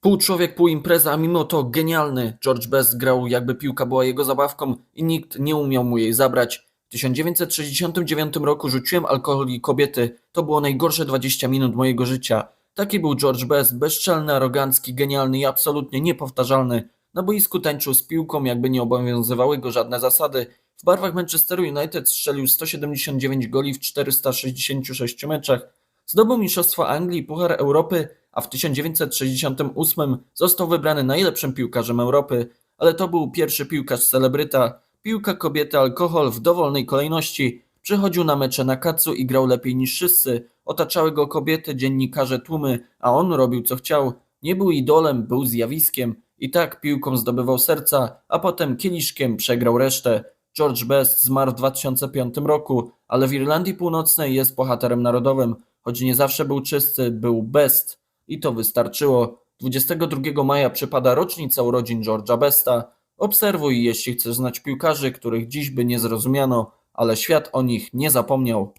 Pół człowiek, pół impreza, a mimo to genialny. George Best grał jakby piłka była jego zabawką i nikt nie umiał mu jej zabrać. W 1969 roku rzuciłem alkohol i kobiety. To było najgorsze 20 minut mojego życia. Taki był George Best, bezczelny, arogancki, genialny i absolutnie niepowtarzalny. Na boisku tańczył z piłką, jakby nie obowiązywały go żadne zasady. W barwach Manchesteru United strzelił 179 goli w 466 meczach. Zdobył Mistrzostwo Anglii i Puchar Europy, a w 1968 został wybrany najlepszym piłkarzem Europy. Ale to był pierwszy piłkarz celebryta. Piłka, kobiety, alkohol w dowolnej kolejności. Przychodził na mecze na kacu i grał lepiej niż wszyscy. Otaczały go kobiety, dziennikarze, tłumy, a on robił co chciał. Nie był idolem, był zjawiskiem. I tak piłką zdobywał serca, a potem kieliszkiem przegrał resztę. George Best zmarł w 2005 roku, ale w Irlandii Północnej jest bohaterem narodowym. Choć nie zawsze był czysty, był best. I to wystarczyło. 22 maja przypada rocznica urodzin George'a Besta. Obserwuj, jeśli chcesz znać piłkarzy, których dziś by nie zrozumiano, ale świat o nich nie zapomniał.